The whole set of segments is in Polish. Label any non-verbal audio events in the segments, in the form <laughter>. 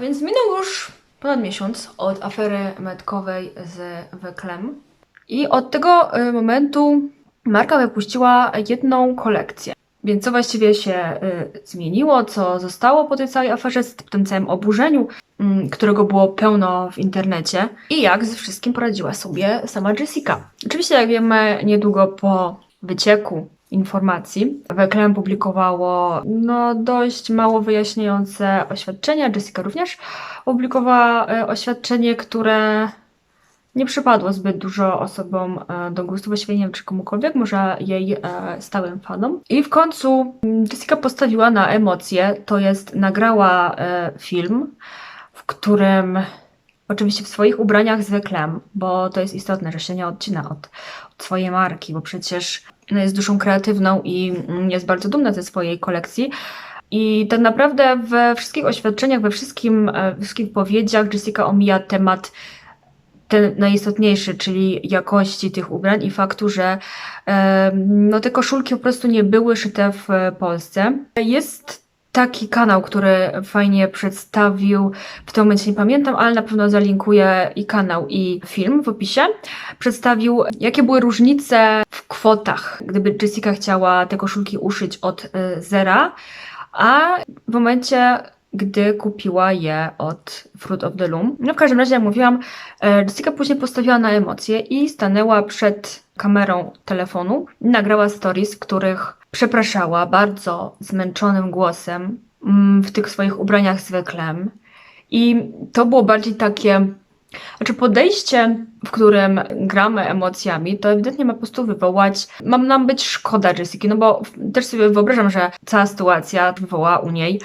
Więc minął już ponad miesiąc od afery metkowej z Weklem. I od tego y, momentu marka wypuściła jedną kolekcję. Więc co właściwie się y, zmieniło, co zostało po tej całej aferze, z tym całym oburzeniu, mm, którego było pełno w internecie i jak ze wszystkim poradziła sobie sama Jessica. Oczywiście, jak wiemy, niedługo po wycieku informacji Weklem publikowało no, dość mało wyjaśniające oświadczenia. Jessica również opublikowała e, oświadczenie, które nie przypadło zbyt dużo osobom e, do gustu, właściwie nie wiem czy komukolwiek, może jej e, stałym fanom. I w końcu Jessica postawiła na emocje, to jest nagrała film, w którym oczywiście w swoich ubraniach z Weklem, bo to jest istotne, że się nie odcina od, od swojej marki, bo przecież no, jest duszą kreatywną i jest bardzo dumna ze swojej kolekcji. I tak naprawdę we wszystkich oświadczeniach, we wszystkim, e, wszystkich powiedziach Jessica omija temat ten najistotniejszy, czyli jakości tych ubrań i faktu, że no, te koszulki po prostu nie były szyte w Polsce. Jest taki kanał, który fajnie przedstawił, w tym momencie nie pamiętam, ale na pewno zalinkuję i kanał, i film w opisie. Przedstawił, jakie były różnice w kwotach, gdyby Jessica chciała te koszulki uszyć od e, zera, a w momencie, gdy kupiła je od Fruit of the Loom. No w każdym razie, jak mówiłam, e, Jessica później postawiła na emocje i stanęła przed kamerą telefonu nagrała stories, których przepraszała bardzo zmęczonym głosem mm, w tych swoich ubraniach z Weklem. I to było bardziej takie znaczy podejście, w którym gramy emocjami, to ewidentnie ma po prostu wywołać, mam nam być szkoda Jessica, no bo też sobie wyobrażam, że cała sytuacja wywołała u niej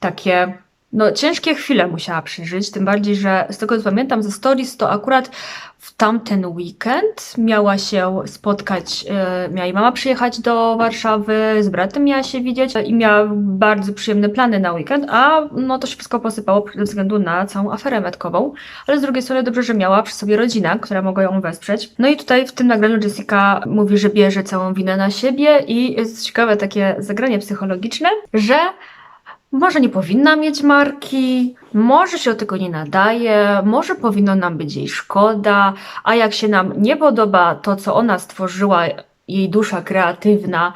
takie, no ciężkie chwile musiała przeżyć, tym bardziej, że z tego co pamiętam ze stories, to akurat w tamten weekend miała się spotkać, e, miała jej mama przyjechać do Warszawy, z bratem miała się widzieć i miała bardzo przyjemne plany na weekend, a no to się wszystko posypało ze względu na całą aferę metkową, ale z drugiej strony dobrze, że miała przy sobie rodzinę, która mogła ją wesprzeć. No i tutaj w tym nagraniu Jessica mówi, że bierze całą winę na siebie i jest ciekawe takie zagranie psychologiczne, że może nie powinna mieć marki, może się do tego nie nadaje, może powinno nam być jej szkoda, a jak się nam nie podoba to, co ona stworzyła, jej dusza kreatywna,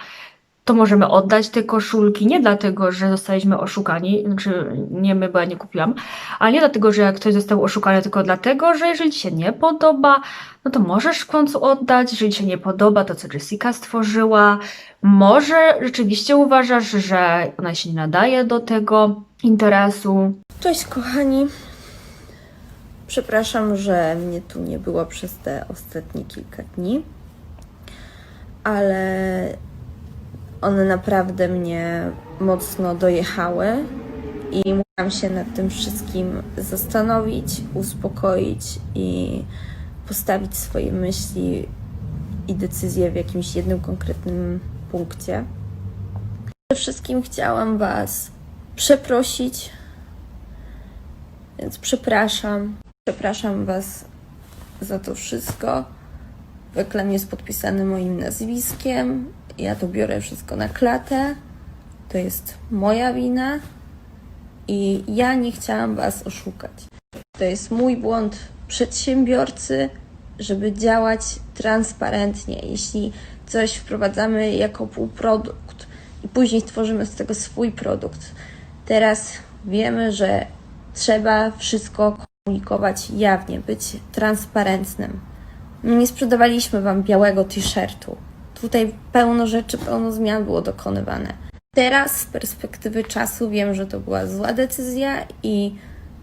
to możemy oddać te koszulki, nie dlatego, że zostaliśmy oszukani, znaczy nie my, bo ja nie kupiłam, ale nie dlatego, że ktoś został oszukany, tylko dlatego, że jeżeli Ci się nie podoba, no to możesz w końcu oddać, jeżeli Ci się nie podoba to, co Jessica stworzyła, może rzeczywiście uważasz, że ona się nie nadaje do tego interesu. Cześć kochani. Przepraszam, że mnie tu nie było przez te ostatnie kilka dni, ale one naprawdę mnie mocno dojechały i musiałam się nad tym wszystkim zastanowić, uspokoić i postawić swoje myśli i decyzje w jakimś jednym konkretnym punkcie. Przede wszystkim chciałam Was przeprosić, więc przepraszam. Przepraszam Was za to wszystko. Reklam jest podpisany moim nazwiskiem. Ja to biorę wszystko na klatę. To jest moja wina i ja nie chciałam Was oszukać. To jest mój błąd przedsiębiorcy, żeby działać transparentnie. Jeśli coś wprowadzamy jako półprodukt i później tworzymy z tego swój produkt, teraz wiemy, że trzeba wszystko komunikować jawnie, być transparentnym. Nie sprzedawaliśmy Wam białego t-shirtu. Tutaj pełno rzeczy, pełno zmian było dokonywane. Teraz z perspektywy czasu wiem, że to była zła decyzja i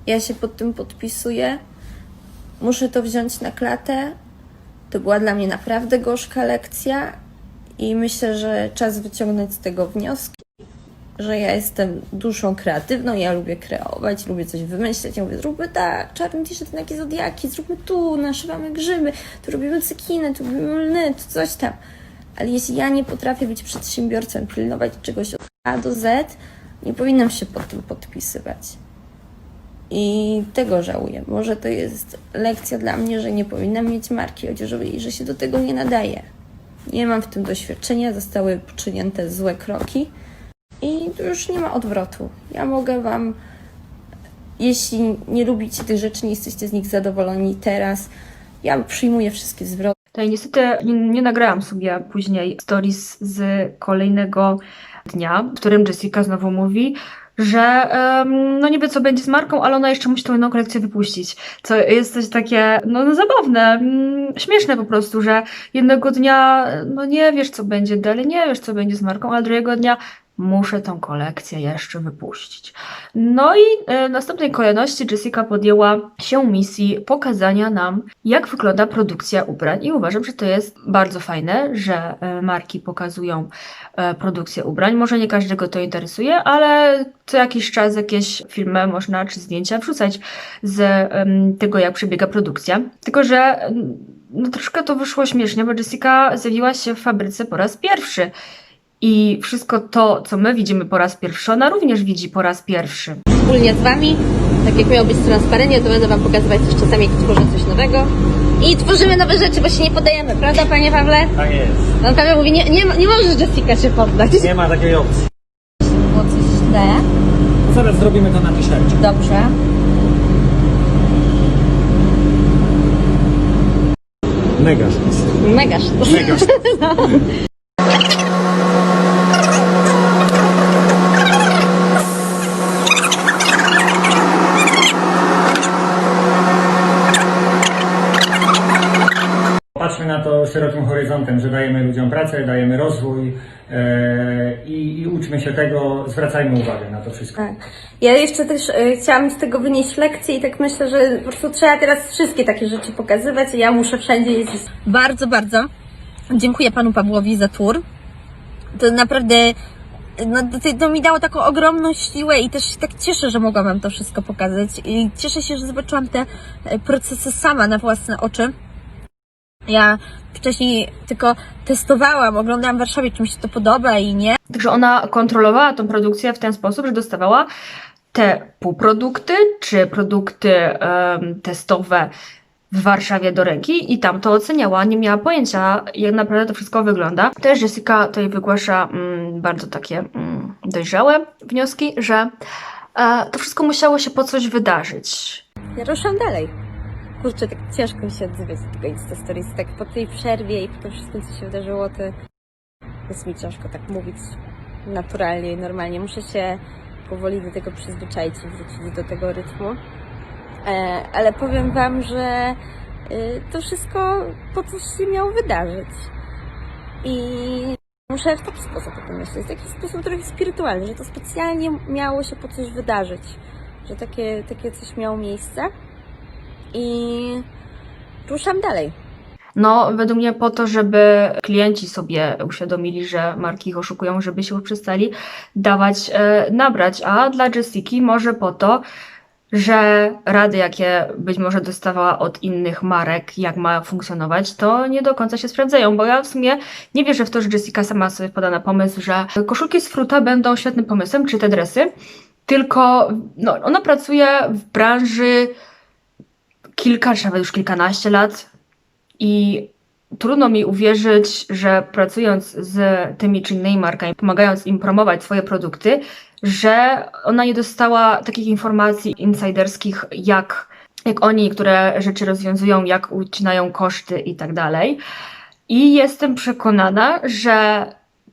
ja się pod tym podpisuję. Muszę to wziąć na klatę. To była dla mnie naprawdę gorzka lekcja i myślę, że czas wyciągnąć z tego wnioski, że ja jestem duszą kreatywną, ja lubię kreować, lubię coś wymyśleć. Ja mówię, zróbmy tak, czarny t-shirt na zodiaki, zróbmy tu, naszywamy grzyby, tu robimy cekinę, tu robimy lny, tu coś tam. Ale jeśli ja nie potrafię być przedsiębiorcą, pilnować czegoś od A do Z, nie powinnam się pod tym podpisywać. I tego żałuję. Może to jest lekcja dla mnie, że nie powinnam mieć marki odzieżowej i że się do tego nie nadaje. Nie mam w tym doświadczenia, zostały poczynięte złe kroki i już nie ma odwrotu. Ja mogę Wam jeśli nie lubicie tych rzeczy, nie jesteście z nich zadowoleni teraz, ja przyjmuję wszystkie zwroty. Tutaj niestety nie, nie nagrałam sobie później stories z kolejnego dnia, w którym Jessica znowu mówi, że em, no niby co będzie z marką, ale ona jeszcze musi tą jedną kolekcję wypuścić. Co jest coś takie, no, no zabawne, mm, śmieszne po prostu, że jednego dnia, no nie wiesz co będzie dalej, nie wiesz co będzie z marką, ale drugiego dnia muszę tą kolekcję jeszcze wypuścić. No i e, w następnej kolejności Jessica podjęła się misji pokazania nam, jak wygląda produkcja ubrań i uważam, że to jest bardzo fajne, że e, marki pokazują e, produkcję ubrań. Może nie każdego to interesuje, ale co jakiś czas jakieś filmy można czy zdjęcia wrzucać z tego, jak przebiega produkcja. Tylko, że no, troszkę to wyszło śmiesznie, bo Jessica zjawiła się w fabryce po raz pierwszy. I wszystko to, co my widzimy po raz pierwszy, ona również widzi po raz pierwszy. wspólnie z Wami. Tak jak miało być transparentnie, to będę Wam pokazywać też czasami, jak tworzę coś nowego. I tworzymy nowe rzeczy, bo się nie podajemy, prawda Panie Pawle? Tak jest. Pan Paweł mówi, nie, nie, nie możesz Jessica się poddać. Nie ma takiej opcji. Było coś źle. Zaraz zrobimy to na t-shircie. Dobrze. Mega sztos. Mega sztos. Mega sztos. <laughs> Patrzmy na to szerokim horyzontem, że dajemy ludziom pracę, dajemy rozwój e, i, i uczmy się tego, zwracajmy uwagę na to wszystko. Tak. Ja jeszcze też e, chciałam z tego wynieść lekcję i tak myślę, że po prostu trzeba teraz wszystkie takie rzeczy pokazywać i ja muszę wszędzie jeździć. Bardzo, bardzo dziękuję Panu Pawłowi za tour. To naprawdę no, to, to mi dało taką ogromną siłę i też się tak cieszę, że mogłam Wam to wszystko pokazać. I cieszę się, że zobaczyłam te e, procesy sama na własne oczy. Ja wcześniej tylko testowałam, oglądałam w Warszawie, czy mi się to podoba i nie. Także ona kontrolowała tą produkcję w ten sposób, że dostawała te półprodukty czy produkty em, testowe w Warszawie do ręki i tam to oceniała. Nie miała pojęcia, jak naprawdę to wszystko wygląda. Też Jessica tutaj wygłasza mm, bardzo takie mm, dojrzałe wnioski, że e, to wszystko musiało się po coś wydarzyć. Ja ruszam dalej. Kurczę, tak ciężko mi się odzywać do tego Insta Stories. Tak po tej przerwie i po tym wszystkim, co się wydarzyło, to jest mi ciężko tak mówić naturalnie i normalnie. Muszę się powoli do tego przyzwyczaić i wrócić do tego rytmu. E, ale powiem Wam, że y, to wszystko po coś się miało wydarzyć. I muszę w taki sposób o tym w taki sposób trochę spirytualny, że to specjalnie miało się po coś wydarzyć, że takie, takie coś miało miejsce i ruszam dalej. No, według mnie po to, żeby klienci sobie uświadomili, że marki ich oszukują, żeby się przestali dawać e, nabrać, a dla Jessiki może po to, że rady, jakie być może dostawała od innych marek, jak ma funkcjonować, to nie do końca się sprawdzają, bo ja w sumie nie wierzę w to, że Jessica sama sobie wpada na pomysł, że koszulki z fruta będą świetnym pomysłem, czy te dresy, tylko no, ona pracuje w branży kilka, czy nawet już kilkanaście lat i trudno mi uwierzyć, że pracując z tymi czy innymi markami, pomagając im promować swoje produkty, że ona nie dostała takich informacji insiderskich, jak, jak oni niektóre rzeczy rozwiązują, jak ucinają koszty i tak dalej. I jestem przekonana, że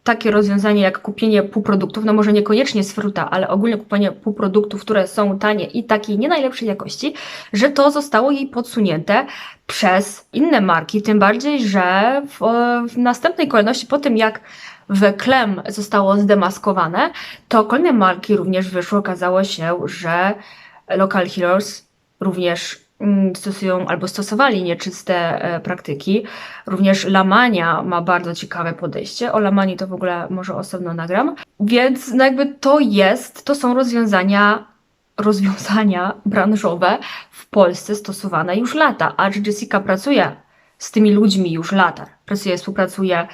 takie rozwiązanie jak kupienie półproduktów, no może niekoniecznie z fruta, ale ogólnie kupienie półproduktów, które są tanie i takiej nie najlepszej jakości, że to zostało jej podsunięte przez inne marki, tym bardziej, że w, w następnej kolejności po tym jak Weklem zostało zdemaskowane, to kolejne marki również wyszły. Okazało się, że Local Heroes również stosują albo stosowali nieczyste e, praktyki. Również Lamania ma bardzo ciekawe podejście. O Lamanii to w ogóle może osobno nagram. Więc no jakby to jest, to są rozwiązania rozwiązania branżowe w Polsce stosowane już lata, a że Jessica pracuje z tymi ludźmi już lata, pracuje, współpracuje,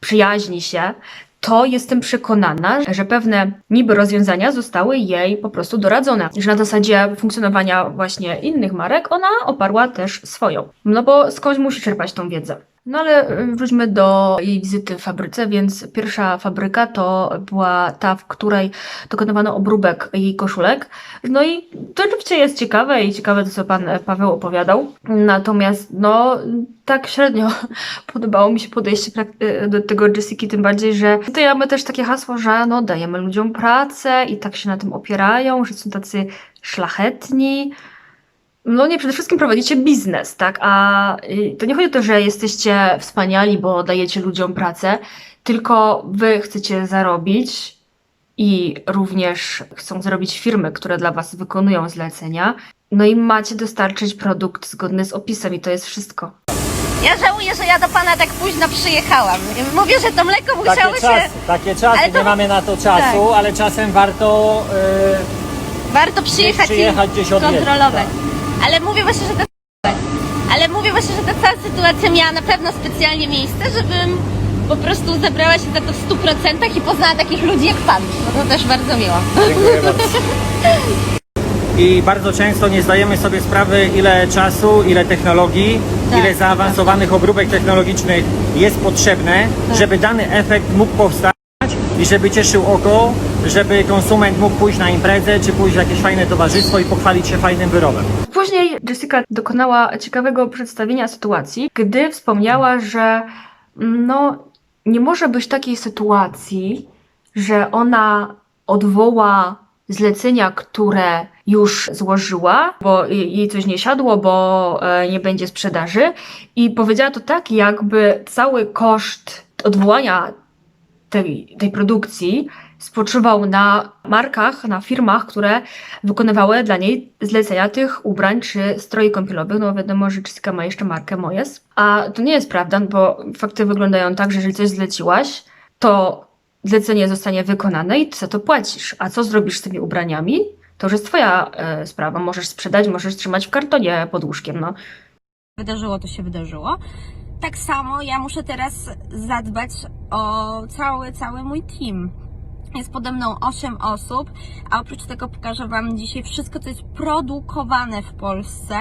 przyjaźni się, to jestem przekonana, że pewne niby rozwiązania zostały jej po prostu doradzone. Że na zasadzie funkcjonowania właśnie innych marek ona oparła też swoją. No bo skądś musi czerpać tą wiedzę. No ale y, wróćmy do jej wizyty w fabryce, więc pierwsza fabryka to była ta, w której dokonywano obróbek jej koszulek. No i to oczywiście jest ciekawe i ciekawe to, co pan e, Paweł opowiadał. Natomiast no tak średnio <laughs> podobało mi się podejście y, do tego Jessiki, tym bardziej, że tutaj mamy też takie hasło, że no dajemy ludziom pracę i tak się na tym opierają, że są tacy szlachetni. No nie, przede wszystkim prowadzicie biznes, tak? A y, to nie chodzi o to, że jesteście wspaniali, bo dajecie ludziom pracę, tylko wy chcecie zarobić i również chcą zarobić firmy, które dla was wykonują zlecenia. No i macie dostarczyć produkt zgodny z opisem i to jest wszystko. Ja żałuję, że ja do pana tak późno przyjechałam. Mówię, że to mleko musiało Takie się... czasy, takie czasy, to- nie mamy na to czasu, Tak. ale czasem warto... y, Warto przyjechać przyjechać i kontrolować. Tak. Ale mówię właśnie, że ta... Ale mówię właśnie, że ta cała sytuacja miała na pewno specjalnie miejsce, żebym po prostu zebrała się za to w 100% i poznała takich ludzi jak pan. No to też bardzo miło. Dziękuję <laughs> bardzo. I bardzo często nie zdajemy sobie sprawy, ile czasu, ile technologii, Tak, ile zaawansowanych obróbek technologicznych jest potrzebne, Tak. żeby dany efekt mógł powstać i żeby cieszył oko, żeby konsument mógł pójść na imprezę, czy pójść w jakieś fajne towarzystwo i pochwalić się fajnym wyrobem. Później Jessica dokonała ciekawego przedstawienia sytuacji, gdy wspomniała, że no, nie może być takiej sytuacji, że ona odwoła zlecenia, które już złożyła, bo jej coś nie siadło, bo e, nie będzie sprzedaży. I powiedziała to tak, jakby cały koszt odwołania tej, tej produkcji spoczywał na markach, na firmach, które wykonywały dla niej zlecenia tych ubrań czy stroi kąpielowych. No wiadomo, że Jessica ma jeszcze markę Mojes. A to nie jest prawda, bo fakty wyglądają tak, że jeżeli coś zleciłaś, to zlecenie zostanie wykonane i ty za to płacisz. A co zrobisz z tymi ubraniami? To już jest twoja e, sprawa. Możesz sprzedać, możesz trzymać w kartonie pod łóżkiem, no. wydarzyło, to się wydarzyło. Tak samo ja muszę teraz zadbać o cały, cały mój team. Jest pode mną 8 osób, a oprócz tego pokażę Wam dzisiaj wszystko, co jest produkowane w Polsce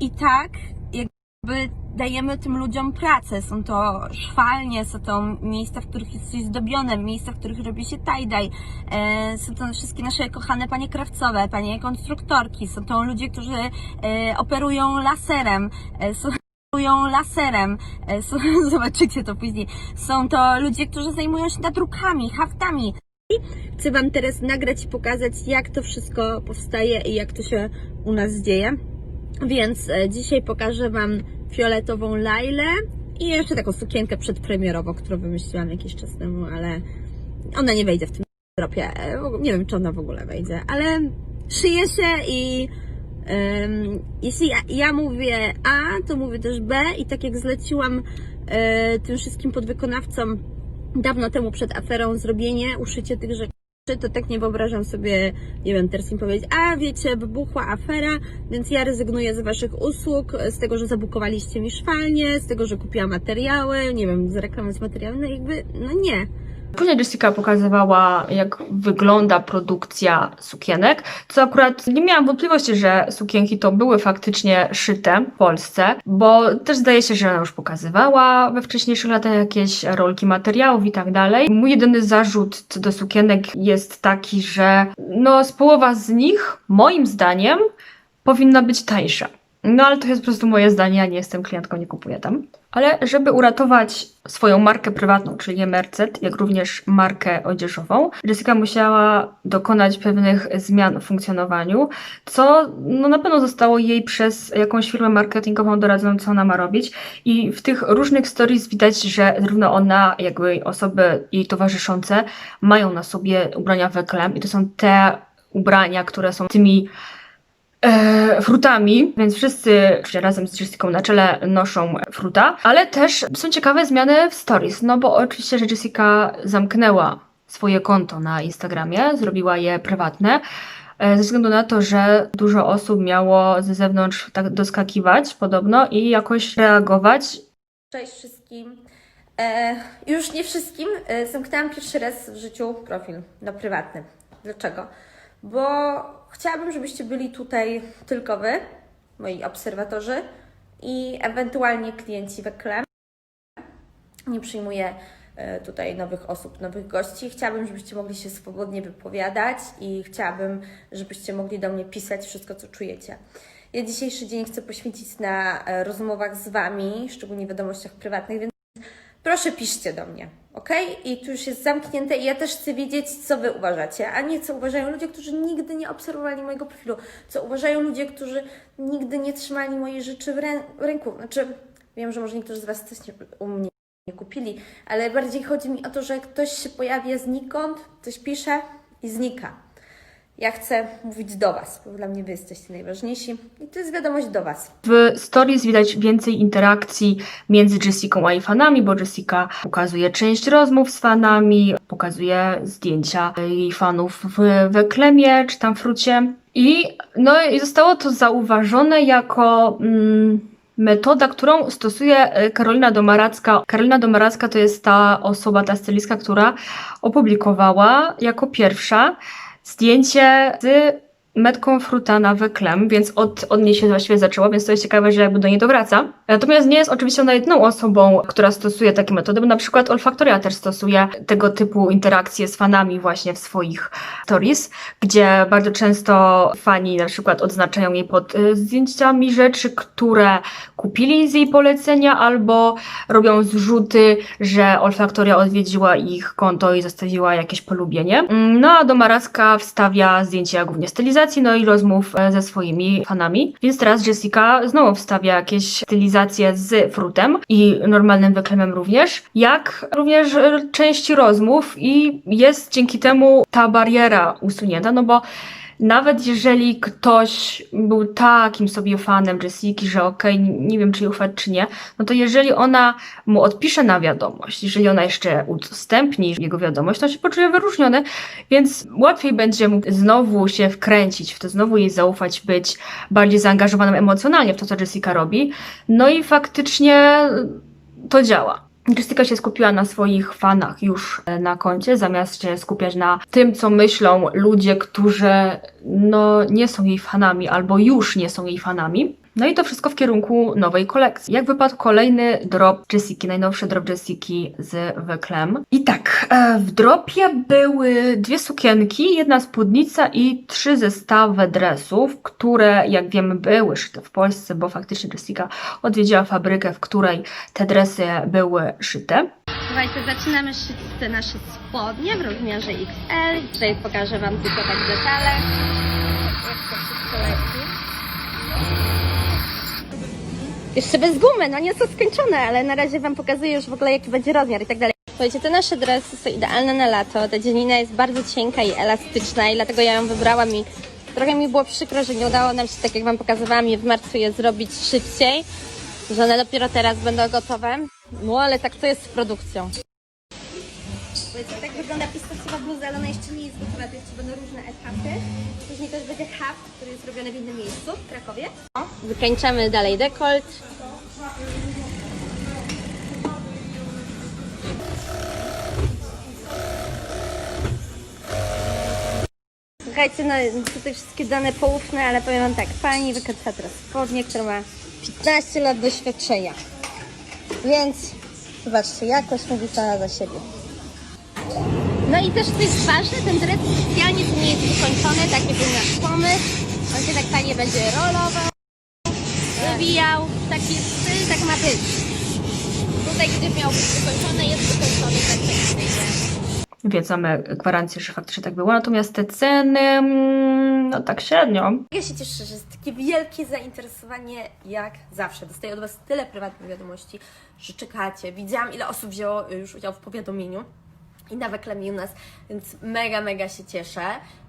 i tak jakby dajemy tym ludziom pracę. Są to szwalnie, są to miejsca, w których jest coś zdobione, miejsca, w których robi się tie-dye. E, są to wszystkie nasze kochane panie krawcowe, panie konstruktorki. Są to ludzie, którzy e, operują laserem. E, są laserem. E, <laughs> zobaczycie to później. Są to ludzie, którzy zajmują się nadrukami, haftami. Chcę Wam teraz nagrać i pokazać, jak to wszystko powstaje i jak to się u nas dzieje. Więc e, dzisiaj pokażę Wam fioletową Lailę i jeszcze taką sukienkę przedpremierową, którą wymyśliłam jakiś czas temu, ale ona nie wejdzie w tym dropie. E, Nie wiem, czy ona w ogóle wejdzie, ale szyję się i jeśli ja, ja mówię A, to mówię też B i tak jak zleciłam e, tym wszystkim podwykonawcom dawno temu przed aferą zrobienie, uszycie tych rzeczy, to tak nie wyobrażam sobie, nie wiem, teraz im powiedzieć, a wiecie, wybuchła afera, więc ja rezygnuję z Waszych usług, z tego, że zabukowaliście mi szwalnie, z tego, że kupiłam materiały, nie wiem, zareklamować materiały, no jakby, no nie. Później Jessica pokazywała, jak wygląda produkcja sukienek, co akurat nie miałam wątpliwości, że sukienki to były faktycznie szyte w Polsce, bo też zdaje się, że ona już pokazywała we wcześniejszych latach jakieś rolki materiałów i tak dalej. Mój jedyny zarzut co do sukienek jest taki, że no z połowa z nich, moim zdaniem, powinna być tańsza. No ale to jest po prostu moje zdanie, ja nie jestem klientką, nie kupuję tam. Ale żeby uratować swoją markę prywatną, czyli Merced, jak również markę odzieżową, Jessica musiała dokonać pewnych zmian w funkcjonowaniu, co no, na pewno zostało jej przez jakąś firmę marketingową doradzoną, co ona ma robić. I w tych różnych stories widać, że zarówno ona, jak i osoby jej towarzyszące mają na sobie ubrania weklem i to są te ubrania, które są tymi e, frutami, więc wszyscy razem z Jessicą na czele noszą fruta, ale też są ciekawe zmiany w stories, no bo oczywiście, że Jessica zamknęła swoje konto na Instagramie, zrobiła je prywatne, e, ze względu na to, że dużo osób miało ze zewnątrz tak doskakiwać podobno i jakoś reagować. Cześć wszystkim. E, już nie wszystkim. E, zamknęłam pierwszy raz w życiu profil na prywatny. Dlaczego? Bo chciałabym, żebyście byli tutaj tylko Wy, moi obserwatorzy i ewentualnie klienci we klem. nie przyjmuję e, tutaj nowych osób, nowych gości. Chciałabym, żebyście mogli się swobodnie wypowiadać i chciałabym, żebyście mogli do mnie pisać wszystko, co czujecie. Ja dzisiejszy dzień chcę poświęcić na e, rozmowach z Wami, szczególnie wiadomościach prywatnych, więc proszę piszcie do mnie, ok? I tu już jest zamknięte i ja też chcę wiedzieć, co Wy uważacie, a nie co uważają ludzie, którzy nigdy nie obserwowali mojego profilu, co uważają ludzie, którzy nigdy nie trzymali mojej rzeczy w, rę- w ręku. Znaczy, wiem, że może niektórzy z Was coś nie, u mnie nie kupili, ale bardziej chodzi mi o to, że ktoś się pojawia znikąd, coś pisze i znika. Ja chcę mówić do Was, bo dla mnie Wy jesteście najważniejsi i to jest wiadomość do Was. W stories widać więcej interakcji między Jessiką a jej fanami, bo Jessica pokazuje część rozmów z fanami, pokazuje zdjęcia jej fanów w, w Klemie czy tam Frucie. I, no, i zostało to zauważone jako mm, metoda, którą stosuje e, Karolina Domaracka. Karolina Domaracka to jest ta osoba, ta stylistka, która opublikowała jako pierwsza zdjęcie z metką frutana we klem, więc od, od niej się właściwie zaczęło, więc to jest ciekawe, że jakby do niej dowraca. Natomiast nie jest oczywiście ona jedną osobą, która stosuje takie metody, bo na przykład Olfaktoria też stosuje tego typu interakcje z fanami właśnie w swoich stories, gdzie bardzo często fani na przykład odznaczają jej pod y, zdjęciami rzeczy, które kupili z jej polecenia, albo robią zrzuty, że Olfaktoria odwiedziła ich konto i zostawiła jakieś polubienie. Mm, No a do Maracka wstawia zdjęcia głównie stylizacji, no i rozmów e, ze swoimi fanami. Więc teraz Jessica znowu wstawia jakieś stylizacje z frutem i normalnym wyklemem również, jak również części rozmów i jest dzięki temu ta bariera usunięta, no bo nawet jeżeli ktoś był takim sobie fanem Jessiki, że okej, nie wiem czy ufać czy nie, no to jeżeli ona mu odpisze na wiadomość, jeżeli ona jeszcze udostępni jego wiadomość, to się poczuje wyróżniony, więc łatwiej będzie mu znowu się wkręcić w to, znowu jej zaufać, być bardziej zaangażowanym emocjonalnie w to, co Jessica robi. No i faktycznie to działa. Jessica się skupiła na swoich fanach już e, na koncie, zamiast się skupiać na tym, co myślą ludzie, którzy no, nie są jej fanami albo już nie są jej fanami. No i to wszystko w kierunku nowej kolekcji. Jak wypadł kolejny drop Jessiki, najnowszy drop Jessiki z Weklem. I tak, e, w dropie były dwie sukienki, jedna spódnica i trzy zestawy dresów, które jak wiemy były szyte w Polsce, bo faktycznie Jessica odwiedziła fabrykę, w której te dresy były szyte. Słuchajcie, zaczynamy szyć te nasze spodnie w rozmiarze XL. Tutaj pokażę Wam tylko tak detale. Jak to wszystko. Jeszcze bez gumy, no nie są skończone, ale na razie Wam pokazuję już w ogóle jaki będzie rozmiar i tak dalej. Słuchajcie, te nasze dresy są idealne na lato. Ta dzielina jest bardzo cienka i elastyczna i dlatego ja ją wybrałam i trochę mi było przykro, że nie udało nam się, tak jak Wam pokazywałam je w marcu, je zrobić szybciej. Że one dopiero teraz będą gotowe. No ale tak to jest z produkcją. Słuchajcie, tak wygląda pistacjowa bluza, ale ona jeszcze nie jest gotowa, to jeszcze będą różne etapy. Później też będzie haft, który jest robiony w innym miejscu, w Krakowie. Wykańczamy dalej dekolt. Słuchajcie, no tutaj wszystkie dane poufne, ale powiem Wam tak, pani wykręca teraz spodnie, która ma 15 lat doświadczenia. Więc zobaczcie, jakość mówi sama za siebie. No i też to jest ważne, ten dres specjalnie tu nie jest wykończony, taki był nasz pomysł. On się tak fajnie będzie rolował, wywijał, taki styl, tak ma być. Tutaj gdyby miał być wykończony, jest wykończony perfekcyjnie. Więc mamy gwarancję, że faktycznie tak było. Natomiast te ceny, mm, no tak średnio. Ja się cieszę, że jest takie wielkie zainteresowanie jak zawsze. Dostaję od Was tyle prywatnych wiadomości, że czekacie. Widziałam, ile osób wzięło już udział w powiadomieniu i na wyklemie u nas, więc mega, mega się cieszę.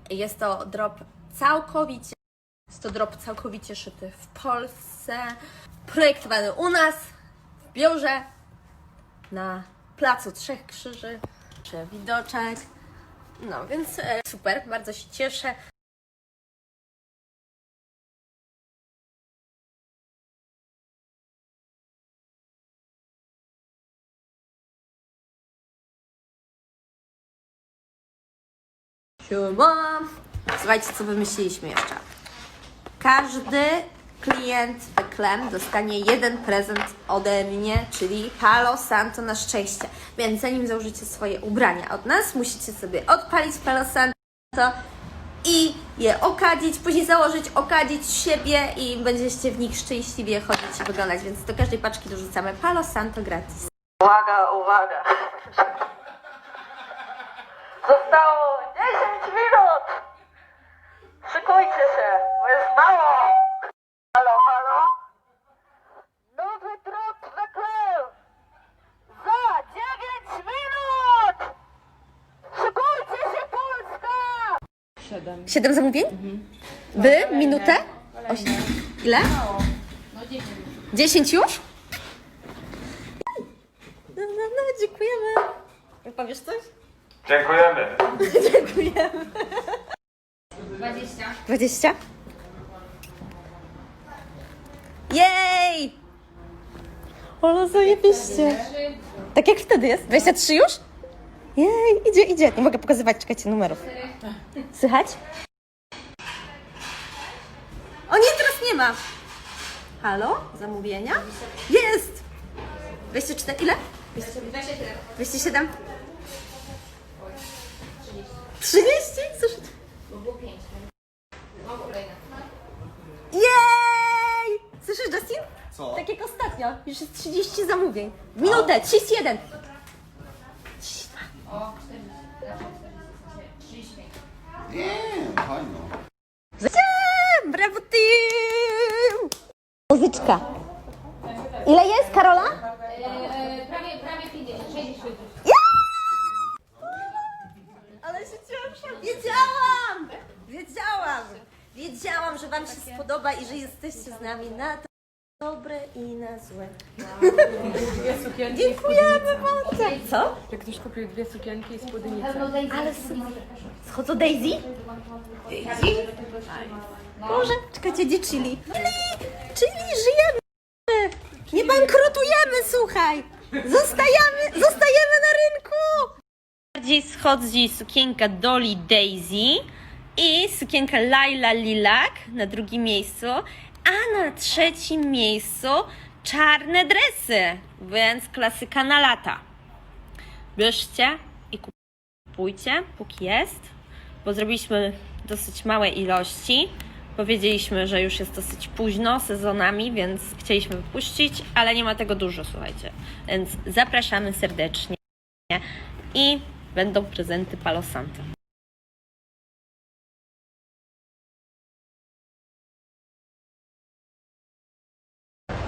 Jest to drop całkowicie, jest to drop całkowicie szyty w Polsce, projektowany u nas, w biurze, na Placu Trzech Krzyży, czy widoczek. No więc e, super, bardzo się cieszę. Siema. Słuchajcie, co wymyśliliśmy jeszcze. Każdy klient Klem dostanie jeden prezent ode mnie, czyli Palo Santo na szczęście. Więc zanim założycie swoje ubrania od nas, musicie sobie odpalić Palo Santo i je okadzić, później założyć, okadzić siebie i będziecie w nich szczęśliwie chodzić i wyglądać. Więc do każdej paczki dorzucamy Palo Santo gratis. Uwaga, uwaga. Zostało 10 minut. Szykujcie się, bo jest mało. Halo, halo. Nowy drop na klep. Za 9 minut. Szykujcie się, Polska. Siedem zamówień? Wy? Minutę? Oś... Ile? Dziesięć już? No, no, no, dziękujemy. Powiesz coś? Dziękujemy. <laughs> Dziękujemy. Dwadzieścia. Jej! Ola, zajebiście. Tak jak wtedy jest? 23 już? Jej, idzie, idzie. Nie mogę pokazywać, czekajcie, numerów. Słychać? O nie, teraz nie ma. Halo? Zamówienia? Jest! 24, ile? 27. 30? Słyszę. Jej! Słyszysz, Justin? Co? Tak jak ostatnio. Już jest 30 zamówień. W minutę, 31. 32. Nie, fajno. Zatem, brawo team! Muzyczka. Ile jest, Karola? Prawie, prawie 50, 60. Ale się cieszę. Wiedziałam! Wiedziałam! Wiedziałam, że Wam się spodoba i że jesteście z nami na to dobre i na złe. Dziękujemy bardzo. Co? Że ktoś kupił dwie sukienki i spódnicę. Ale super. Schodzą Daisy? Daisy? Może? Czekajcie, gdzie chili? Chili! Chili, żyjemy! Nie bankrutujemy, słuchaj! Zostajemy, zostajemy na rynku! Bardziej schodzi sukienka Dolly Daisy i sukienka Laila Lilac na drugim miejscu, a na trzecim miejscu czarne dresy, więc klasyka na lata. Bierzcie i kupujcie, póki jest, bo zrobiliśmy dosyć małe ilości. Powiedzieliśmy, że już jest dosyć późno sezonami, więc chcieliśmy wypuścić, ale nie ma tego dużo, słuchajcie. Więc zapraszamy serdecznie i będą prezenty Palo Santo.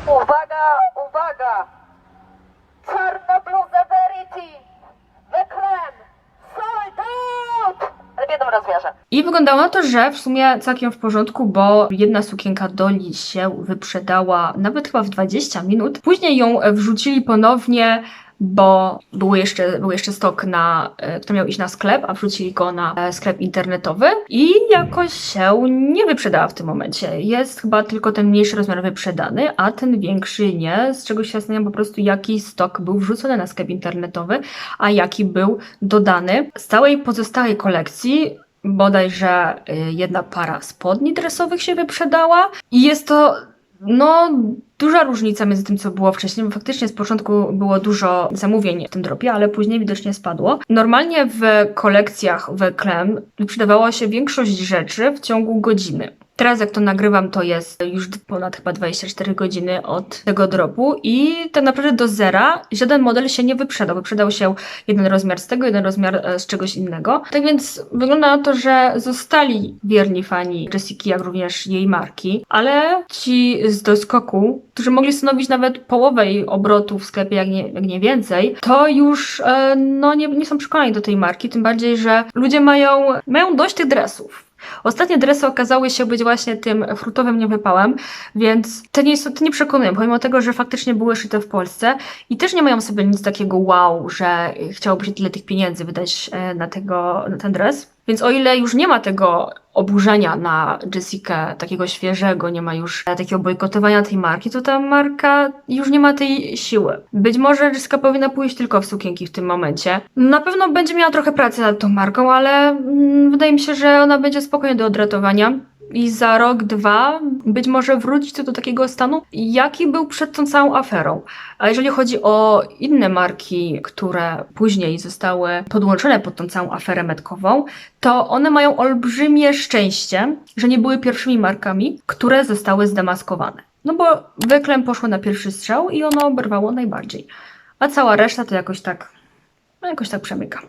Uwaga, uwaga. Czarna bluza Verity. Wyklem. Sold. Ale w jednym rozmiarze. I wyglądało na to, że w sumie całkiem w porządku, bo jedna sukienka Doli się wyprzedała nawet chyba w 20 minut. Później ją wrzucili ponownie, bo był jeszcze, był jeszcze stok, na, e, który miał iść na sklep, a wrzucili go na e, sklep internetowy i jakoś się nie wyprzedała w tym momencie. Jest chyba tylko ten mniejszy rozmiar wyprzedany, a ten większy nie, z czego się zastanawiam po prostu jaki stok był wrzucony na sklep internetowy, a jaki był dodany. Z całej pozostałej kolekcji bodajże y, jedna para spodni dresowych się wyprzedała i jest to no duża różnica między tym, co było wcześniej, bo faktycznie z początku było dużo zamówień w tym dropie, ale później widocznie spadło. Normalnie w kolekcjach w Klem wyprzedawało się większość rzeczy w ciągu godziny. Teraz jak to nagrywam, to jest już ponad chyba 24 godziny od tego dropu i tak naprawdę do zera żaden model się nie wyprzedał. Wyprzedał się jeden rozmiar z tego, jeden rozmiar e, z czegoś innego. Tak więc wygląda na to, że zostali wierni fani Jessiki, jak również jej marki, ale ci z doskoku, którzy mogli stanowić nawet połowę jej obrotu w sklepie, jak nie, jak nie więcej, to już e, no, nie, nie są przekonani do tej marki, tym bardziej, że ludzie mają, mają dość tych dresów. Ostatnie dresy okazały się być właśnie tym frutowym niewypałem, więc te nie, są- te nie przekonują, pomimo tego, że faktycznie były szyte w Polsce i też nie mają sobie nic takiego wow, że chciałoby się tyle tych pieniędzy wydać e, na, tego, na ten dres. Więc o ile już nie ma tego oburzenia na Jessikę, takiego świeżego, nie ma już e, takiego bojkotowania tej marki, to ta marka już nie ma tej siły. Być może Jessica powinna pójść tylko w sukienki w tym momencie. Na pewno będzie miała trochę pracy nad tą marką, ale mm, wydaje mi się, że ona będzie spokojna do odratowania. I za rok, dwa być może wrócić do takiego stanu, jaki był przed tą całą aferą. A jeżeli chodzi o inne marki, które później zostały podłączone pod tą całą aferę metkową, to one mają olbrzymie szczęście, że nie były pierwszymi markami, które zostały zdemaskowane. No bo wyklem poszło na pierwszy strzał i ono oberwało najbardziej. A cała reszta to jakoś tak, no jakoś tak przemyka.